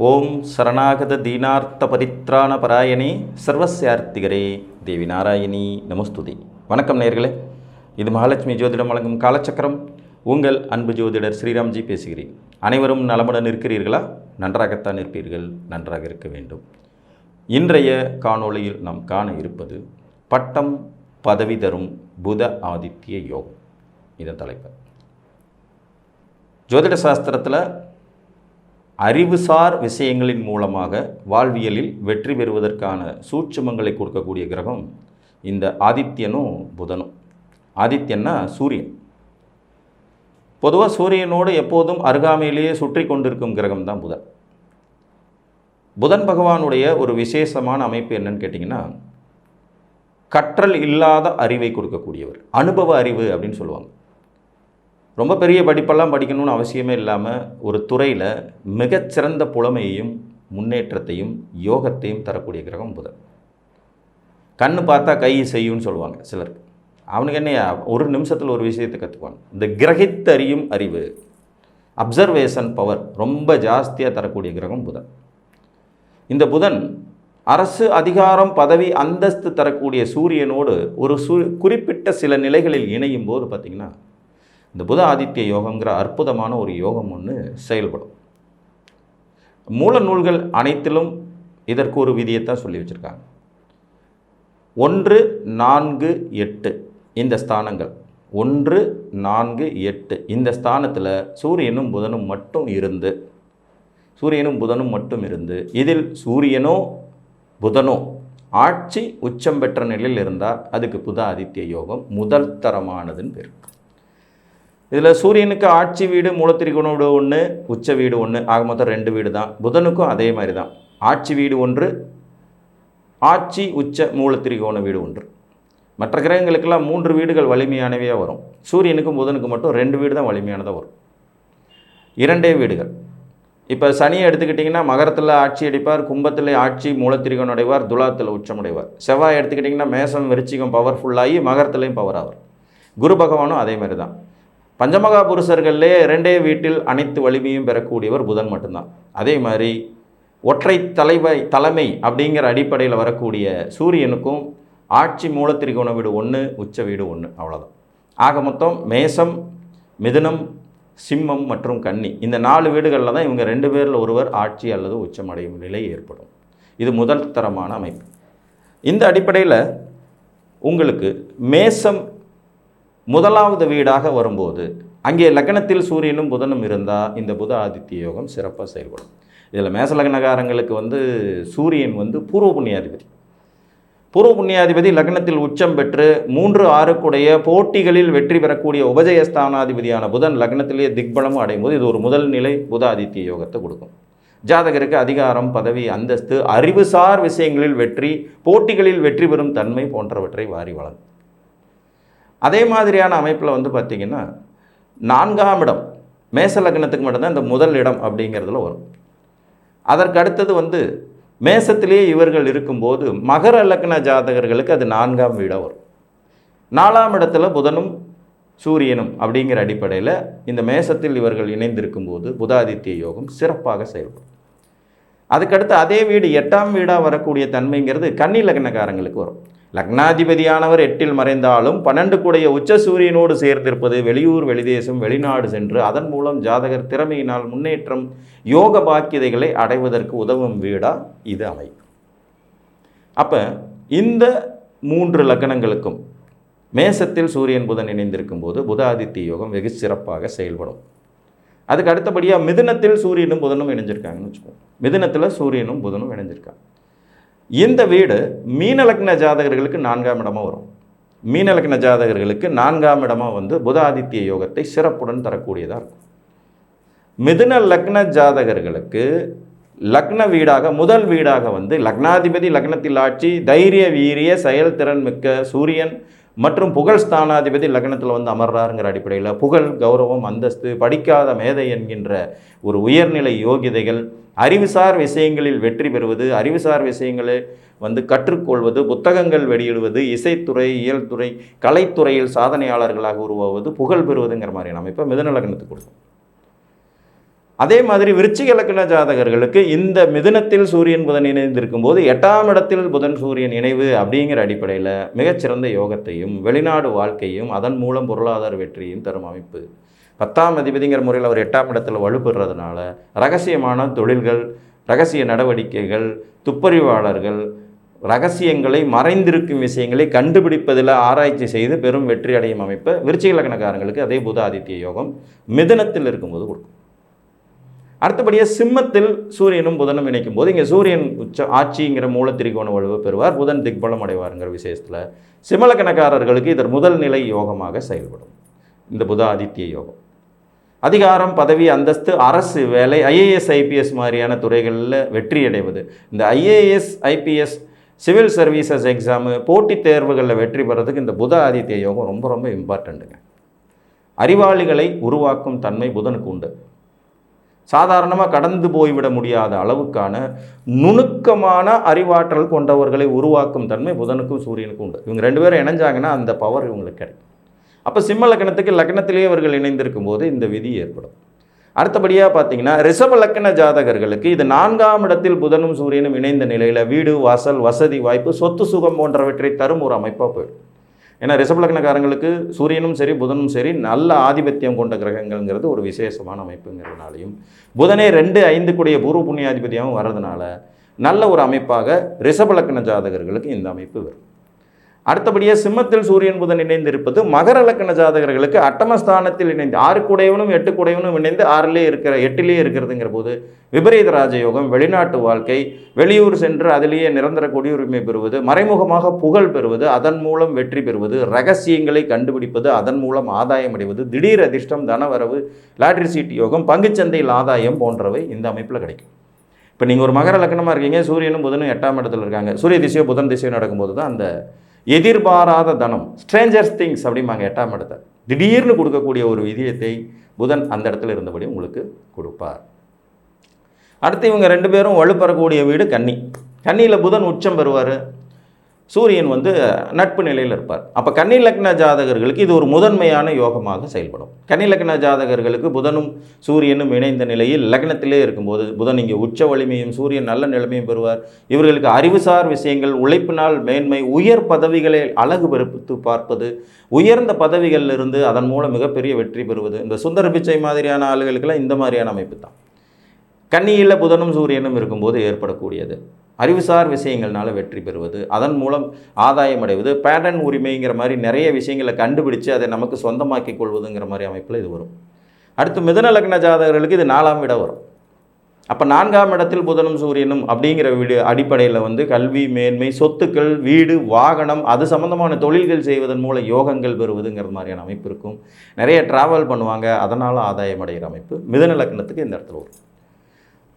ஓம் சரணாகத தீனார்த்த பரித்ராண பராயணி சர்வசியார்த்திகரே தேவி நாராயணி நமஸ்துதி. வணக்கம் நேர்களே. இது மகாலட்சுமி ஜோதிடம் வழங்கும் காலச்சக்கரம். உங்கள் அன்பு ஜோதிடர் ஸ்ரீராம்ஜி பேசுகிறேன். அனைவரும் நலமுடன் இருக்கிறீர்களா? நன்றாகத்தான் இருப்பீர்கள். நன்றாக இருக்க வேண்டும். இன்றைய காணொளியில் நாம் காண இருப்பது பட்டம் பதவி தரும் புத ஆதித்ய யோகம். இதன் தலைப்பு. ஜோதிட சாஸ்திரத்தில் அறிவுசார் விஷயங்களின் மூலமாக வாழ்வியலில் வெற்றி பெறுவதற்கான சூட்சுமங்களை கொடுக்கக்கூடிய கிரகம் இந்த ஆதித்யனும் புதனும். ஆதித்யன்னா சூரியன். பொதுவாக சூரியனோடு எப்போதும் அருகாமையிலேயே சுற்றி கொண்டிருக்கும் கிரகம் தான் புதன். புதன் பகவானுடைய ஒரு விசேஷமான அமைப்பு என்னன்னு கேட்டிங்கன்னா கற்றல் இல்லாத அறிவை கொடுக்கக்கூடியவர். அனுபவ அறிவு அப்படின்னு சொல்லுவாங்க. ரொம்ப பெரிய படிப்பெல்லாம் படிக்கணும்னு அவசியமே இல்லாமல் ஒரு துறையில் மிகச்சிறந்த புலமையையும் முன்னேற்றத்தையும் யோகத்தையும் தரக்கூடிய கிரகம் புதன். கண்ணு பார்த்தா கை செய்யும்னு சொல்லுவாங்க சிலர். அவனுக்கு என்ன ஒரு நிமிஷத்தில் ஒரு விஷயத்தை கற்றுக்குவான் இந்த கிரகித்தறியும் அறிவு அப்சர்வேஷன் பவர் ரொம்ப ஜாஸ்தியாக தரக்கூடிய கிரகம் புதன். இந்த புதன் அரசு அதிகாரம் பதவி அந்தஸ்து தரக்கூடிய சூரியனோடு ஒரு சு குறிப்பிட்ட சில நிலைகளில் இணையும் போது பார்த்திங்கன்னா இந்த புத ஆதித்ய யோகங்கிற அற்புதமான ஒரு யோகம் ஒன்று செயல்படும். மூல நூல்கள் அனைத்திலும் இதற்கு ஒரு விதியைத்தான் சொல்லி வச்சுருக்காங்க. ஒன்று நான்கு எட்டு இந்த ஸ்தானங்கள். ஒன்று நான்கு எட்டு இந்த ஸ்தானத்தில் சூரியனும் புதனும் மட்டும் இருந்து சூரியனும் புதனும் மட்டும் இருந்து இதில் சூரியனோ புதனோ ஆட்சி உச்சம் பெற்ற நிலையில் இருந்தால் அதுக்கு புத ஆதித்ய யோகம் முதல் தரமானதுன்னு பேர். இதில் சூரியனுக்கு ஆட்சி வீடு மூலத்திரிகோண வீடு ஒன்று உச்ச வீடு ஒன்று ஆக மொத்தம் ரெண்டு வீடு தான் புதனுக்கும் அதே மாதிரி தான் ஆட்சி வீடு ஒன்று ஆட்சி உச்ச மூலத்திரிகோண வீடு ஒன்று. மற்ற கிரகங்களுக்கெல்லாம் மூன்று வீடுகள் வலிமையானவையாக வரும். சூரியனுக்கும் புதனுக்கும் மட்டும் ரெண்டு வீடு தான் வலிமையானதாக வரும். இரண்டே வீடுகள். இப்போ சனியை எடுத்துக்கிட்டிங்கன்னா மகரத்தில் ஆட்சி அடிப்பார் கும்பத்தில் ஆட்சி மூலத்திரிகோணம் அடைவார் துலாத்தில் உச்சமடைவார் செவ்வாய் எடுத்துக்கிட்டிங்கன்னா மேசம் விருச்சிகம் பவர்ஃபுல்லாகி மகரத்துலேயும் பவர் ஆவார். குரு பகவானும் அதே மாதிரி தான் பஞ்சமகா புருஷர்கள்லே இரண்டே வீட்டில் அனைத்து வலிமையும் பெறக்கூடியவர் புதன் மட்டும்தான். அதே மாதிரி ஒற்றை தலைவை தலைமை அப்படிங்கிற அடிப்படையில் வரக்கூடிய சூரியனுக்கும் ஆட்சி மூலத்திரிகோண வீடு ஒன்று உச்ச வீடு ஒன்று அவ்வளோதான் ஆக மொத்தம் மேசம் மிதுனம் சிம்மம் மற்றும் கன்னி இந்த நாலு வீடுகளில் தான் இவங்க ரெண்டு பேரில் ஒருவர் ஆட்சி அல்லது உச்சமடையும் நிலை ஏற்படும். இது முதல் தரமான அமைப்பு. இந்த அடிப்படையில் உங்களுக்கு மேசம் முதலாவது வீடாக வரும்போது அங்கே லக்னத்தில் சூரியனும் புதனும் இருந்தால் இந்த புத ஆதித்ய யோகம் சிறப்பாக செயல்படும். இதில் மேச லக்னகாரங்களுக்கு வந்து சூரியன் வந்து பூர்வ புண்ணியாதிபதி. பூர்வ புண்ணியாதிபதி லக்னத்தில் உச்சம் பெற்று மூன்று ஆறுக்குடைய போட்டிகளில் வெற்றி பெறக்கூடிய உபஜயஸ்தானாதிபதியான புதன் லக்னத்திலேயே திக்பலமும் அடையும் போது இது ஒரு முதல் நிலை புத ஆதித்ய யோகத்தை கொடுக்கும். ஜாதகருக்கு அதிகாரம் பதவி அந்தஸ்து அறிவுசார் விஷயங்களில் வெற்றி போட்டிகளில் வெற்றி பெறும் தன்மை போன்றவற்றை வாரி வழங்கும். அதே மாதிரியான அமைப்பில் வந்து பார்த்திங்கன்னா நான்காம் இடம் மேச லக்னத்துக்கு மட்டும்தான் இந்த முதல் இடம் அப்படிங்கிறதுல வரும். அதற்கு அடுத்தது வந்து மேசத்திலேயே இவர்கள் இருக்கும்போது மகர லக்ன ஜாதகர்களுக்கு அது நான்காம் வீடாக வரும். நாலாம் இடத்துல புதனும் சூரியனும் அப்படிங்கிற அடிப்படையில் இந்த மேசத்தில் இவர்கள் இணைந்திருக்கும் போது புதாதித்ய யோகம் சிறப்பாக செயல்படும். அதுக்கடுத்து அதே வீடு எட்டாம் வீடாக வரக்கூடிய தன்மைங்கிறது கன்னி லக்னக்காரங்களுக்கு வரும். லக்னாதிபதியானவர் எட்டில் மறைந்தாலும் பன்னெண்டு கூடைய உச்ச சூரியனோடு சேர்ந்திருப்பது வெளியூர் வெளிதேசம் வெளிநாடு சென்று அதன் மூலம் ஜாதகர் திறமையினால் முன்னேற்றம் யோக பாக்கியதைகளை அடைவதற்கு உதவும் வீடா இது அமைப்பு அப்போ இந்த மூன்று லக்னங்களுக்கும் மேசத்தில் சூரியன் புதன் இணைந்திருக்கும் போது புதாதித்ய யோகம் வெகு சிறப்பாக செயல்படும். அதுக்கு அடுத்தபடியாக மிதுனத்தில் சூரியனும் புதனும் இணைஞ்சிருக்காங்கன்னு வச்சுக்கோங்க. மிதுனத்தில் சூரியனும் புதனும் இணைஞ்சிருக்காங்க. இந்த வீடு மீனலக்ன ஜாதகர்களுக்கு நான்காம் இடமாக வரும். மீனலக்ன ஜாதகர்களுக்கு நான்காம் இடமாக வந்து புதாதித்ய யோகத்தை சிறப்புடன் தரக்கூடியதாக இருக்கும். மிதுன லக்ன ஜாதகர்களுக்கு லக்ன வீடாக முதல் வீடாக வந்து லக்னாதிபதி லக்னத்தில் ஆட்சி தைரிய வீரிய செயல்திறன் மிக்க சூரியன் மற்றும் புகழ் ஸ்தானாதிபதி லக்னத்தில் வந்து அமர்றாருங்கிற அடிப்படையில் புகழ் கௌரவம் அந்தஸ்து படிக்காத மேதை என்கின்ற ஒரு உயர்நிலை யோகிதைகள் அறிவுசார் விஷயங்களில் வெற்றி பெறுவது அறிவுசார் விஷயங்களை வந்து கற்றுக்கொள்வது புத்தகங்கள் வெளியிடுவது இசைத்துறை இயல்துறை கலைத்துறையில் சாதனையாளர்களாக உருவாவது புகழ் பெறுவதுங்கிற மாதிரியான அமைப்பை மிதன லக்னத்துக்கு கொடுக்கும். அதே மாதிரி விருச்சிக லக்ன ஜாதகர்களுக்கு இந்த மிதுனத்தில் சூரியன் புதன் இணைந்திருக்கும் போது எட்டாம் இடத்தில் புதன் சூரியன் இணைவு அப்படிங்கிற அடிப்படையில் மிகச்சிறந்த யோகத்தையும் வெளிநாடு வாழ்க்கையும் அதன் மூலம் பொருளாதார வெற்றியும் தரும் அமைப்பு. பத்தாம் அதிபதிங்கிற முறையில் அவர் எட்டாம் இடத்தில் வலுப்பெறதுனால ரகசியமான தொழில்கள் ரகசிய நடவடிக்கைகள் துப்பறிவாளர்கள் ரகசியங்களை மறைந்திருக்கும் விஷயங்களை கண்டுபிடிப்பதில் ஆராய்ச்சி செய்து பெரும் வெற்றி அடையும் அமைப்பு விருச்சிக லக்னக்காரங்களுக்கு அதே புத யோகம் மிதுனத்தில் இருக்கும்போது கொடுக்கும். அடுத்தபடியாக சிம்மத்தில் சூரியனும் புதனும் இணைக்கும் போது இங்கே சூரியன் உச்ச ஆட்சிங்கிற மூல திரிகோண வலுவை பெறுவார். புதன் திக்பலம் அடைவாருங்கிற விசேஷத்தில் சிம்மலக்கணக்காரர்களுக்கு இதர் முதல் நிலை யோகமாக செயல்படும். இந்த புத ஆதித்ய யோகம். அதிகாரம் பதவி அந்தஸ்து அரசு வேலை ஐஏஎஸ் ஐபிஎஸ் மாதிரியான துறைகளில் வெற்றி அடைவது. இந்த IAS IPS civil services exam போட்டித் தேர்வுகளில் வெற்றி பெறதுக்கு இந்த புத ஆதித்ய யோகம் ரொம்ப ரொம்ப இம்பார்ட்டண்ட்டுங்க அறிவாளிகளை உருவாக்கும் தன்மை புதனுக்கு உண்டு. சாதாரணமாக கடந்து போய்விட முடியாத அளவுக்கான நுணுக்கமான அறிவாற்றல் கொண்டவர்களை உருவாக்கும் தன்மை புதனுக்கும் சூரியனுக்கும் உண்டு. இவங்க ரெண்டு பேரும் இணைஞ்சாங்கன்னா அந்த பவர் இவங்களுக்கு கிடைக்கும். அப்போ சிம்ம லக்னத்துக்கு லக்னத்திலேயே அவர்கள் இணைந்திருக்கும் போது இந்த விதி ஏற்படும். அடுத்தபடியாக பார்த்தீங்கன்னா ரிஷப லக்ன ஜாதகர்களுக்கு இது நான்காம் இடத்தில் புதனும் சூரியனும் இணைந்த நிலையில் வீடு வாசல் வசதி வாய்ப்பு சொத்து சுகம் போன்றவற்றை தரும் ஒரு அமைப்பாக போயிடும். ஏன்னா ரிஷபலக்னக்காரங்களுக்கு சூரியனும் சரி புதனும் சரி நல்ல ஆதிபத்தியம் கொண்ட கிரகங்கள்ங்கிறது ஒரு விசேஷமான அமைப்புங்கிறதுனாலையும் புதனே ரெண்டு ஐந்து கூடிய பூர்வ புண்ணியாதிபதியாகவும் வர்றதுனால நல்ல ஒரு அமைப்பாக ரிஷபலக்ன ஜாதகர்களுக்கு இந்த அமைப்பு வரும். அடுத்தபடியாக சிம்மத்தில் சூரியன் புதன் இணைந்து இருப்பது மகர லக்கண ஜாதகர்களுக்கு அட்டமஸ்தானத்தில் இணைந்து ஆறு கூடையவனும் எட்டு கூடையவனும் இணைந்து ஆறிலே இருக்கிற எட்டிலே இருக்கிறதுங்கிற போது விபரீத ராஜயோகம் வெளிநாட்டு வாழ்க்கை வெளியூர் சென்று அதிலேயே நிரந்தர குடியுரிமை பெறுவது மறைமுகமாக புகழ் பெறுவது அதன் மூலம் வெற்றி பெறுவது ரகசியங்களை கண்டுபிடிப்பது அதன் மூலம் ஆதாயம் அடைவது திடீர் அதிர்ஷ்டம் தனவரவு லாட்ரி சீட் யோகம் பங்குச்சந்தையில் ஆதாயம் போன்றவை இந்த அமைப்பில் கிடைக்கும். இப்போ நீங்கள் ஒரு மகர லக்னமாக இருக்கீங்க சூரியனும் புதனும் எட்டாம் இடத்துல இருக்காங்க சூரிய திசையோ புதன் திசையோ நடக்கும்போது தான் அந்த எதிர்பாராத தனம் ஸ்ட்ரேஞ்சர்ஸ் திங்ஸ் அப்படிம்பாங்க எட்டாம் இடத்தை. திடீர்னு கொடுக்கக்கூடிய ஒரு விதியத்தை புதன் அந்த இடத்துல இருந்தபடி உங்களுக்கு கொடுப்பார். அடுத்து இவங்க ரெண்டு பேரும் வலுப்பெறக்கூடிய வீடு கன்னி. கன்னியில் புதன் உச்சம் பெறுவார். சூரியன் வந்து நட்பு நிலையில் இருப்பார். அப்போ கன்னி லக்ன ஜாதகர்களுக்கு இது ஒரு முதன்மையான யோகமாக செயல்படும். கன்னி லக்ன ஜாதகர்களுக்கு புதனும் சூரியனும் இணைந்த நிலையில் லக்னத்திலே இருக்கும்போது புதன் இங்கே உச்ச வலிமையும் சூரியன் நல்ல நிலைமையும் பெறுவார். இவர்களுக்கு அறிவுசார் விஷயங்கள் உழைப்பினால் மேன்மை உயர் பதவிகளை அழகு பெருத்து பார்ப்பது உயர்ந்த பதவிகளில் இருந்து அதன் மூலம் மிகப்பெரிய வெற்றி பெறுவது. இந்த சுந்தர பிச்சை மாதிரியான ஆளுகளுக்கெல்லாம் இந்த மாதிரியான அமைப்பு தான். கன்னியில் புதனும் சூரியனும் இருக்கும்போது ஏற்படக்கூடியது. அறிவுசார் விஷயங்கள்னால வெற்றி பெறுவது அதன் மூலம் ஆதாயம் அடைவது பேட்டன் உரிமைங்கிற மாதிரி நிறைய விஷயங்களை கண்டுபிடிச்சு அதை நமக்கு சொந்தமாக்கி கொள்வதுங்கிற மாதிரி அமைப்பில் இது வரும். அடுத்து மிதன லக்ன ஜாதகர்களுக்கு இது நாலாம் இடம் வரும். அப்போ நான்காம் இடத்தில் புதனும் சூரியனும் அப்படிங்கிற வீடு அடிப்படையில் வந்து கல்வி மேன்மை சொத்துக்கள் வீடு வாகனம் அது சம்மந்தமான தொழில்கள் செய்வதன் மூலம் யோகங்கள் பெறுவதுங்கிற மாதிரியான அமைப்பு இருக்கும். நிறைய ட்ராவல் பண்ணுவாங்க அதனால் ஆதாயம் அடைகிற அமைப்பு மிதன லக்னத்துக்கு இந்த இடத்துல வரும்.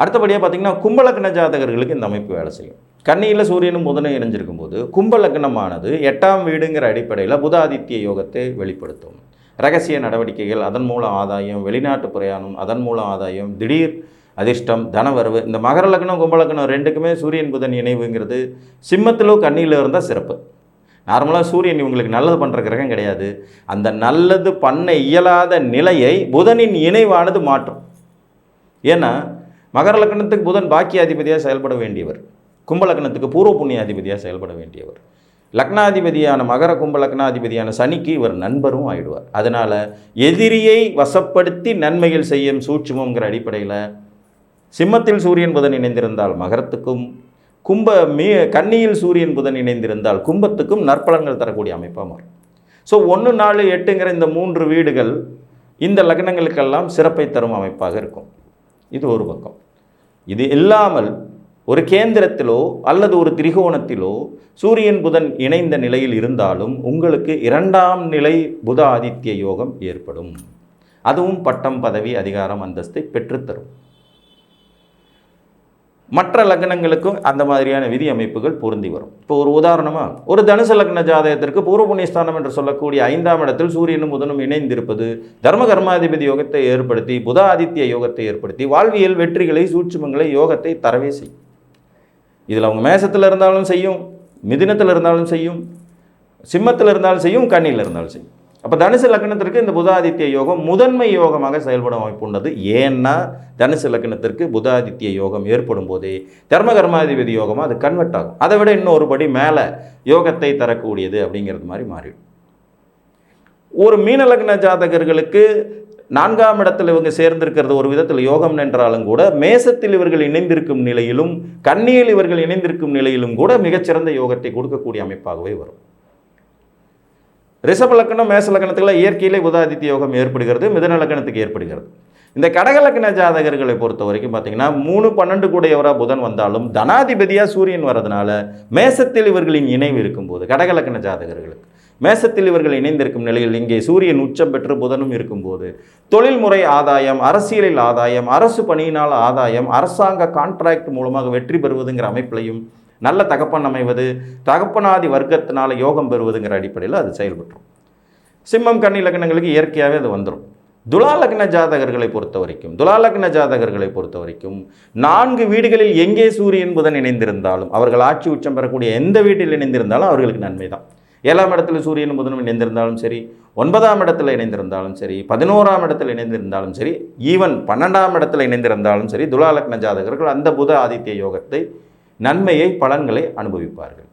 அடுத்தபடியாக பார்த்தீங்கன்னா கும்பலக்கண ஜாதகர்களுக்கு இந்த அமைப்பு வேலை செய்யும். கண்ணியில் சூரியனும் புதனும் இணைஞ்சிருக்கும் போது கும்பலக்னமானது எட்டாம் வீடுங்கிற அடிப்படையில் புதாதித்ய யோகத்தை வெளிப்படுத்தும். ரகசிய நடவடிக்கைகள் அதன் மூலம் ஆதாயம் வெளிநாட்டு பிரயாணம் அதன் மூலம் ஆதாயம் திடீர் அதிர்ஷ்டம் தனவரவு இந்த மகர லக்னம் கும்பலக்னம் ரெண்டுக்குமே சூரியன் புதன் இணைவுங்கிறது சிம்மத்திலோ கண்ணியில் இருந்தால் சிறப்பு. நார்மலாக சூரியன் இவங்களுக்கு நல்லது பண்ணுற கிரகம் கிடையாது. அந்த நல்லது பண்ண இயலாத நிலையை புதனின் இணைவானது மாற்றும். ஏன்னா மகர லக்னத்துக்கு புதன் பாக்கியாதிபதியாக செயல்பட வேண்டியவர். கும்பலக்னத்துக்கு பூர்வ புண்ணியாதிபதியாக செயல்பட வேண்டியவர். லக்னாதிபதியான மகர கும்ப லக்னாதிபதியான சனிக்கு இவர் நண்பரும் ஆயிடுவார். அதனால் எதிரியை வசப்படுத்தி நன்மைகள் செய்யும் சூட்சுமங்கிற அடிப்படையில் சிம்மத்தில் சூரியன் புதன் இணைந்திருந்தால் மகரத்துக்கும் கும்ப மீ கன்னியில் சூரியன் புதன் இணைந்திருந்தால் கும்பத்துக்கும் நற்பலன்கள் தரக்கூடிய அமைப்பாக மாறும். ஸோ ஒன்று நாலு எட்டுங்கிற இந்த மூன்று வீடுகள் இந்த லக்னங்களுக்கெல்லாம் சிறப்பை தரும் அமைப்பாக இருக்கும். இது ஒரு பக்கம். இது இல்லாமல் ஒரு கேந்திரத்திலோ அல்லது ஒரு திரிகோணத்திலோ சூரியன் புதன் இணைந்த நிலையில் இருந்தாலும் உங்களுக்கு இரண்டாம் நிலை புத ஆதித்ய யோகம் ஏற்படும். அதுவும் பட்டம் பதவி அதிகாரம் அந்தஸ்தை பெற்றுத்தரும். மற்ற லக்னங்களுக்கும் அந்த மாதிரியான விதி அமைப்புகள் பொருந்தி வரும். இப்போ ஒரு உதாரணமாக ஒரு தனுசு லக்ன ஜாதகத்திற்கு பூர்வ புண்ணியஸ்தானம் என்று சொல்லக்கூடிய ஐந்தாம் இடத்தில் சூரியனும் புதனும் இணைந்திருப்பது தர்ம கர்மாதிபதி யோகத்தை ஏற்படுத்தி புத ஆதித்ய யோகத்தை ஏற்படுத்தி வாழ்வியல் வெற்றிகளை சூட்சுமங்களை யோகத்தை தரவே செய்யும். இதில் அவங்க மேசத்தில் இருந்தாலும் செய்யும் மிதினத்தில் இருந்தாலும் செய்யும் சிம்மத்தில் இருந்தாலும் செய்யும் கண்ணியில் இருந்தாலும் செய்யும். அப்போ தனுசு லக்னத்திற்கு இந்த புதாதித்ய யோகம் முதன்மை யோகமாக செயல்படும் அமைப்பு உள்ளது ஏன்னா தனுசு லக்னத்திற்கு புதாதித்ய யோகம் ஏற்படும் போதே தர்ம கர்மாதிபதி யோகமாக அது கன்வெர்ட் ஆகும். அதை விட இன்னொரு படி மேலே யோகத்தை தரக்கூடியது அப்படிங்கிறது மாதிரி மாறிடும். ஒரு மீன லக்ன ஜாதகர்களுக்கு நான்காம் இடத்தில் இவங்க சேர்ந்திருக்கிறது ஒரு விதத்தில் யோகம் என்றாலும் கூட மேசத்தில் இவர்கள் இணைந்திருக்கும் நிலையிலும் கண்ணியில் இவர்கள் இணைந்திருக்கும் நிலையிலும் கூட மிகச்சிறந்த யோகத்தை கொடுக்கக்கூடிய அமைப்பாகவே வரும். ரிஷப லக்கணம் மேச லக்கணத்துக்குள்ள இயற்கையிலே புதாதித்ய யோகம் ஏற்படுகிறது மிதன லக்கணத்துக்கு ஏற்படுகிறது. இந்த கடகலக்கண ஜாதகர்களை பொறுத்த வரைக்கும் பார்த்தீங்கன்னா மூணு பன்னெண்டு கூடையவராக புதன் வந்தாலும் தனாதிபதியாக சூரியன் வரதுனால மேசத்தில் இவர்களின் இணைவு இருக்கும்போது கடகலக்கண ஜாதகர்களுக்கு. மேசத்தில் இவர்கள் இணைந்திருக்கும் நிலையில் இங்கே சூரியன் உச்சம் பெற்று புதனும் இருக்கும்போது தொழில்முறை ஆதாயம் அரசியலில் ஆதாயம் அரசு பணியினால் ஆதாயம் அரசாங்க கான்ட்ராக்ட் மூலமாக வெற்றி பெறுவதுங்கிற அமைப்பிலையும் நல்ல தகப்பன் அமைவது தகப்பனாதி வர்க்கத்தினால் யோகம் பெறுவதுங்கிற அடிப்படையில் அது செயல்பட்டுரும். சிம்மம் கன்னி லக்னங்களுக்கு இயற்கையாகவே அது வந்துடும் துலா லக்ன ஜாதகர்களை பொறுத்த வரைக்கும் துலா லக்ன ஜாதகர்களை பொறுத்த வரைக்கும் நான்கு வீடுகளில் எங்கே சூரியன் புதன் இணைந்திருந்தாலும் அவர்கள் ஆட்சி உச்சம் பெறக்கூடிய எந்த வீட்டில் இணைந்திருந்தாலும் அவர்களுக்கு நன்மை தான் ஏழாம் இடத்துல சூரியன் புதனும் இணைந்திருந்தாலும் சரி ஒன்பதாம் இடத்துல இணைந்திருந்தாலும் சரி பதினோராம் இடத்துல இணைந்திருந்தாலும் சரி ஈவன் பன்னெண்டாம் இடத்துல இணைந்திருந்தாலும் சரி துலா லக்ன ஜாதகர்கள் அந்த புத ஆதித்ய யோகத்தை நன்மையை பலன்களை அனுபவிப்பார்கள்.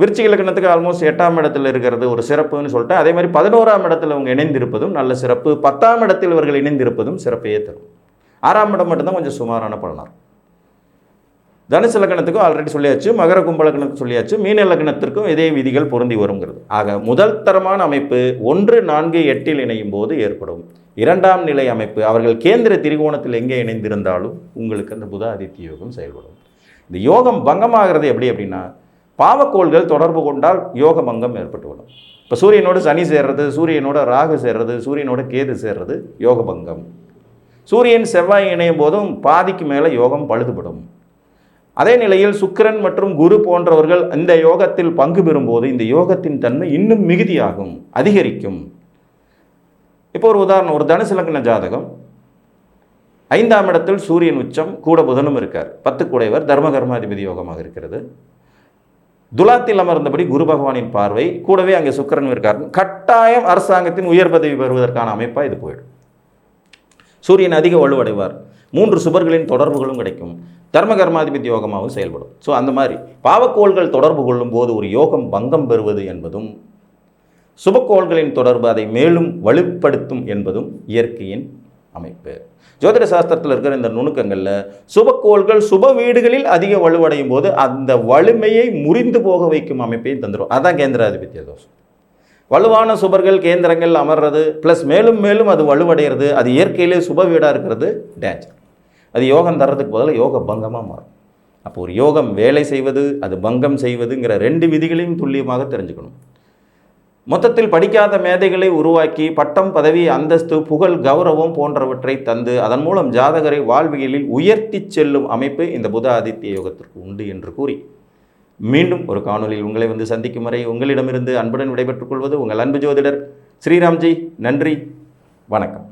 விருச்சிக லக்னத்துக்கு ஆல்மோஸ்ட் எட்டாம் இடத்துல இருக்கிறது ஒரு சிறப்புன்னு சொல்லிட்டு அதே மாதிரி பதினோராம் இடத்துல அவங்க இணைந்திருப்பதும் நல்ல சிறப்பு. பத்தாம் இடத்தில் இவர்கள் இணைந்திருப்பதும் சிறப்பையே தரும். ஆறாம் இடம் மட்டும்தான் கொஞ்சம் சுமாரான பலனார் தனுசு லக்னத்துக்கும் ஆல்ரெடி சொல்லியாச்சு மகர கும்ப லக்னத்துக்கு சொல்லியாச்சு மீன லக்னத்திற்கும் இதே விதிகள் பொருந்தி வருங்கிறது. ஆக முதல் தரமான அமைப்பு ஒன்று நான்கு எட்டில் இணையும் போது ஏற்படும். இரண்டாம் நிலை அமைப்பு அவர்கள் கேந்திர திரிகோணத்தில் எங்கே இணைந்திருந்தாலும் உங்களுக்கு அந்த புத ஆதித்ய யோகம் செயல்படும். இந்த யோகம் பங்கமாகிறது எப்படி அப்படின்னா பாவக்கோள்கள் தொடர்பு கொண்டால் யோக பங்கம் ஏற்பட்டுவிடும் இப்போ சூரியனோடு சனி சேர்றது சூரியனோட ராகு சேர்றது சூரியனோட கேது சேர்றது யோக பங்கம். சூரியன் செவ்வாய் இணையும் போதும் பாதிக்கு மேலே யோகம் பழுதுபடும். அதே நிலையில் சுக்கிரன் மற்றும் குரு போன்றவர்கள் இந்த யோகத்தில் பங்கு பெறும்போது இந்த யோகத்தின் தன்மை இன்னும் மிகுதியாகும் அதிகரிக்கும். இப்போ ஒரு உதாரணம் ஒரு தனுசு லக்ன ஜாதகம். ஐந்தாம் இடத்தில் சூரியன் உச்சம் கூட புதனும் இருக்கார். பத்து கூடைவர் தர்ம கர்மாதிபதி யோகமாக இருக்கிறது. துலாத்தில் அமர்ந்தபடி குரு பகவானின் பார்வை கூடவே அங்கே சுக்கரன் இருக்கார். கட்டாயம் அரசாங்கத்தின் உயர் பதவி பெறுவதற்கான அமைப்பாக இது போயிடும். சூரியன் அதிக வலுவடைவார். மூன்று சுபர்களின் தொடர்புகளும் கிடைக்கும். தர்ம கர்மாதிபதி யோகமாகவும் செயல்படும். ஸோ அந்த மாதிரி பாவக்கோள்கள் தொடர்பு கொள்ளும் போது ஒரு யோகம் பங்கம் பெறுவது என்பதும் சுபக்கோள்களின் தொடர்பு அதை மேலும் வலுப்படுத்தும் என்பதும் இயற்கையின் அமைப்பு. ஜோதிட சாஸ்திரத்தில் இருக்கிற இந்த நுணுக்கங்களில் சுபக்கோள்கள் சுப வீடுகளில் அதிக வலுவடையும் போது அந்த வலிமையை முறிந்து போக வைக்கும் அமைப்பையும் தந்துடும் அதான் கேந்திராதிபத்திய தோஷம். வலுவான சுபர்கள் கேந்திரங்கள் அமர்றது ப்ளஸ் மேலும் மேலும் அது வலுவடைகிறது அது இயற்கையிலே சுப வீடாக இருக்கிறது டேஞ்சர் அது யோகம் தர்றதுக்கு பதிலாக யோக பங்கமாக மாறும். அப்போ ஒரு யோகம் வேலை செய்வது அது பங்கம் செய்வதுங்கிற ரெண்டு விதிகளையும் துல்லியமாக தெரிஞ்சுக்கணும். மொத்தத்தில் படிக்காத மேதைகளை உருவாக்கி பட்டம் பதவி அந்தஸ்து புகழ் கௌரவம் போன்றவற்றை தந்து அதன் மூலம் ஜாதகரை வாழ்வியலில் உயர்த்தி செல்லும் அமைப்பு இந்த புத ஆதித்ய யோகத்திற்கு உண்டு என்று கூறி. மீண்டும் ஒரு காணொலியில் உங்களை வந்து சந்திக்கும் வரை உங்களிடமிருந்து அன்புடன் விடைபெற்றுக் கொள்வது உங்கள் அன்பு ஜோதிடர் ஸ்ரீராம்ஜி. நன்றி. வணக்கம்.